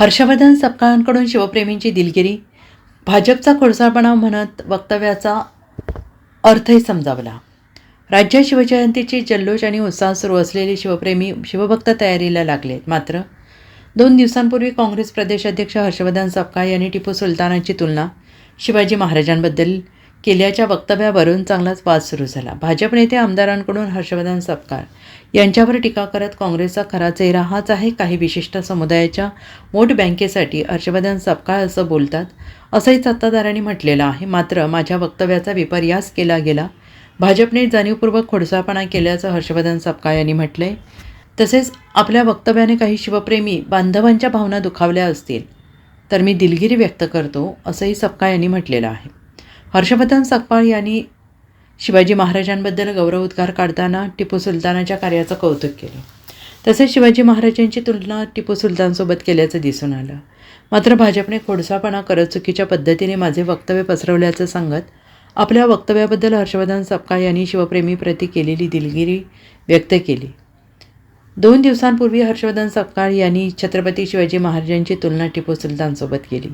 हर्षवर्धन सपकाळांकडून शिवप्रेमींची दिलगिरी. भाजपचा खोडसाळपणा म्हणत वक्तव्याचा अर्थही समजावला. राज्यात शिवजयंतीची जल्लोष आणि उत्साह सुरू असलेले शिवप्रेमी शिवभक्त तयारीला लागलेत मात्र दोन दिवसांपूर्वी काँग्रेस प्रदेशाध्यक्ष हर्षवर्धन सपकाळ यांनी टिपू सुलतानांची तुलना शिवाजी महाराजांबद्दल केल्याच्या वक्तव्यावरून चांगलाच वाद सुरू झाला. भाजप नेते आमदारांकडून हर्षवर्धन सपकाळ यांच्यावर टीका करत काँग्रेसचा खरा चेहरा हाच आहे. काही विशिष्ट समुदायाच्या वोट बँकेसाठी हर्षवर्धन सपकाळ असं बोलतात असंही सत्ताधाऱ्यांनी म्हटलेलं आहे. मात्र माझ्या वक्तव्याचा विपर्यास केला गेला. भाजपने जाणीवपूर्वक खोडसाळपणा केल्याचं हर्षवर्धन सपकाळ यांनी म्हटलंय. तसेच आपल्या वक्तव्याने काही शिवप्रेमी बांधवांच्या भावना दुखावल्या असतील तर मी दिलगिरी व्यक्त करतो असंही सपकाळ यांनी म्हटलेलं आहे. हर्षवर्धन सकपाळ यांनी शिवाजी महाराजांबद्दल गौरवोद्गार काढताना टिपू सुलतानाच्या कार्याचं कौतुक केलं. तसेच शिवाजी महाराजांची तुलना टिपू सुलतानसोबत केल्याचं दिसून आलं. मात्र भाजपने खोडसाळपणा करत चुकीच्या पद्धतीने माझे वक्तव्य पसरवल्याचं सांगत आपल्या वक्तव्याबद्दल हर्षवर्धन सपकाळ यांनी शिवप्रेमीप्रती केलेली दिलगिरी व्यक्त केली. दोन दिवसांपूर्वी हर्षवर्धन सपकाळ यांनी छत्रपती शिवाजी महाराजांची तुलना टिपू सुलतानसोबत केली.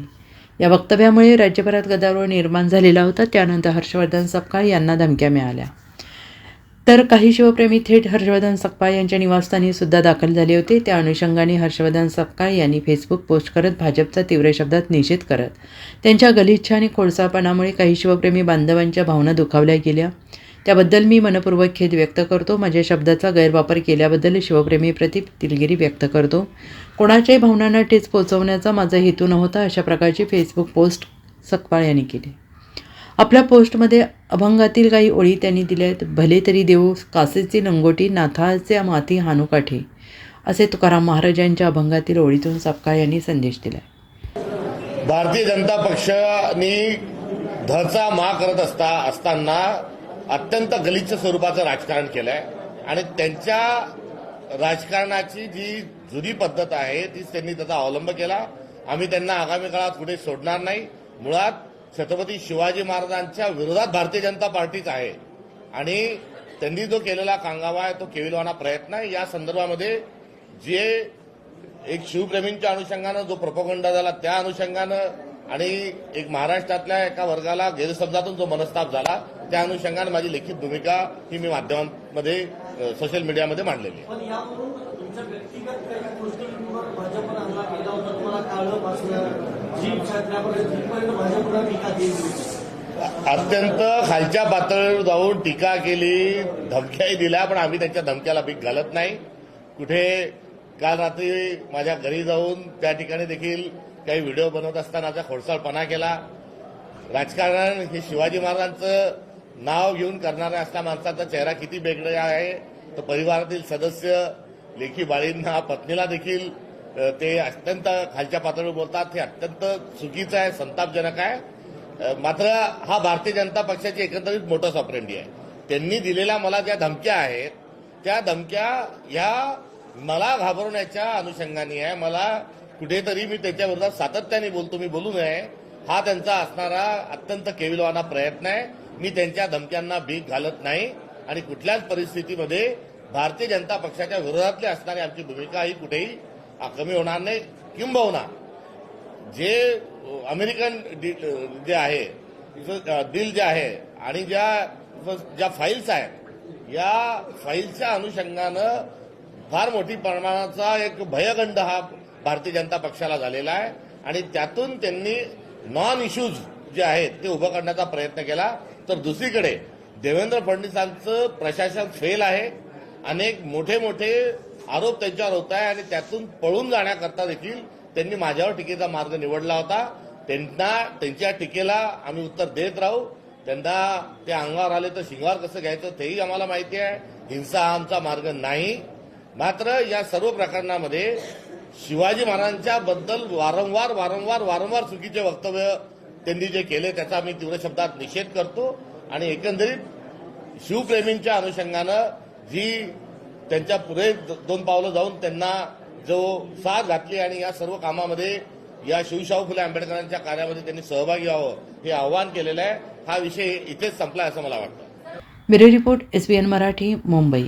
या वक्तव्यामुळे राज्यभरात गदारोळ निर्माण झालेला होता. त्यानंतर हर्षवर्धन सपकाळ यांना धमक्या मिळाल्या. तर काही शिवप्रेमी थेट हर्षवर्धन सपकाळ यांच्या निवासस्थानी सुद्धा दाखल झाले होते. त्या अनुषंगाने हर्षवर्धन सपकाळ यांनी फेसबुक पोस्ट करत भाजपचा तीव्र शब्दात निषेध करत त्यांच्या गलिच्छ आणि खोडसापणामुळे काही शिवप्रेमी बांधवांच्या भावना दुखावल्या गेल्या. त्याबद्दल मी मनपूर्वक खेद व्यक्त करतो. माझ्या शब्दाचा गैरवापर केल्याबद्दल शिवप्रेमीप्रती दिलगिरी व्यक्त करतो. कोणाच्याही भावनांना ठेच पोचवण्याचा माझा हेतू नव्हता अशा प्रकारची फेसबुक पोस्ट सकपाळ यांनी केली. आपल्या पोस्टमध्ये अभंगातील काही ओळी त्यांनी दिल्या आहेत भले तरी देऊ कासेची लंगोटी नाथाचे माती हानुकाठी असे तुकाराम महाराजांच्या अभंगातील ओळीतून सपकाळ यांनी संदेश दिला भारतीय जनता पक्षाने धचा मा करत असता असताना अत्यंत गलिच्छ स्वरूपाचं राजकारण केलंय. आणि त्यांच्या राजकारणाची जी जुनी पद्धत आहे तीच त्यांनी त्याचा अवलंब केला. आम्ही त्यांना आगामी काळात कुठे सोडणार नाही. मुळात छत्रपती शिवाजी महाराजांच्या विरोधात भारतीय जनता पार्टीच आहे. आणि त्यांनी जो केलेला कांगावा आहे तो केविलवाना प्रयत्न आहे. या संदर्भामध्ये जे एक शिवप्रेमींच्या अनुषंगानं जो प्रपोगंडा झाला त्या अनुषंगानं आणि एक महाराष्ट्रातल्या एका वर्गाला गैरसमजातून जो मनस्ताप झाला त्या अनुषंगानं माझी लिखित भूमिका ही मी माध्यमांमध्ये सोशल मीडियामध्ये मांडलेली आहे. अत्यंत खालच्या पातळीवर जाऊन टीका केली धमक्याही दिल्या पण आम्ही त्यांच्या धमक्याला भीक घालत नाही. कुठे काल रात्री माझ्या घरी जाऊन त्या ठिकाणी देखील काही व्हिडिओ बनवत असतानाचा खोडसाळपणा केला. राजकारण हे शिवाजी महाराजांचं नाव घेऊन करणाऱ्या असल्या माणसाचा चेहरा किती बेगडा आहे तर परिवारातील सदस्य लेखी बाळींना पत्नीला देखील ते अत्यंत खालच्या पातळीवर बोलतात हे अत्यंत चुकीचं आहे संतापजनक आहे. मात्र हा भारतीय जनता पक्षाची एकंदरीत मोठा सॉपरेंडी आहे. त्यांनी दिलेल्या मला ज्या धमक्या आहेत त्या धमक्या ह्या मला घाबरवण्याच्या अनुषंगाने आहे. मला कुठेतरी मी त्याच्याविरोधात सातत्याने बोलतो मी बोलू नये. हा त्यांचा असणारा अत्यंत केविलवाना प्रयत्न आहे. मी त्यांच्या धमक्यांना भीक घालत नाही आणि कुठल्याच परिस्थितीमध्ये भारतीय जनता पक्षाच्या विरोधातली असणारी आमची भूमिका ही कुठेही कमी होणार नाही किंबहुना जे अमेरिकन जे आहे डील जे आहे आणि ज्या ज्या फाईल्स आहेत या फाईल्सच्या अनुषंगानं फार मोठी प्रमाणाचा एक भयगंड हा भारतीय जनता पक्षाला झालेला आहे आणि त्यातून त्यांनी नॉन इश्यूज जे आहेत ते उभं करण्याचा प्रयत्न केला. तर दुसरीकडे देवेंद्र फडणवीसांचं प्रशासन फेल आहे. अनेक मोठे मोठे आरोप त्यांच्यावर होत आहे आणि त्यातून पळून जाण्याकरता देखील त्यांनी माझ्यावर टीकेचा मार्ग निवडला होता. त्यांना त्यांच्या टीकेला आम्ही उत्तर देत राहू. त्यांना ते अंगावर आले तर शिंगावर कसं घ्यायचं तेही आम्हाला माहिती आहे. हिंसा हा आमचा मार्ग नाही. मात्र या सर्व प्रकरणामध्ये शिवाजी महाराजांच्या बद्दल वारंवार वारंवार वारंवार चुकीचे वक्तव्य त्यांनी जे केले त्याचा आम्ही तीव्र शब्दात निषेध करतो. आणि एकंदरीत शिवप्रेमींच्या अनुषंगानं जी त्यांच्या पुढे दोन पावलं जाऊन त्यांना जो साथ घातली आणि या सर्व कामामध्ये या शिवशाहू फुले आंबेडकरांच्या कार्यामध्ये त्यांनी सहभागी व्हावं हे आव्हान केलेलं आहे. हा विषय इथेच संपला असं मला वाटतं. Bureau report S B N Marathi Mumbai.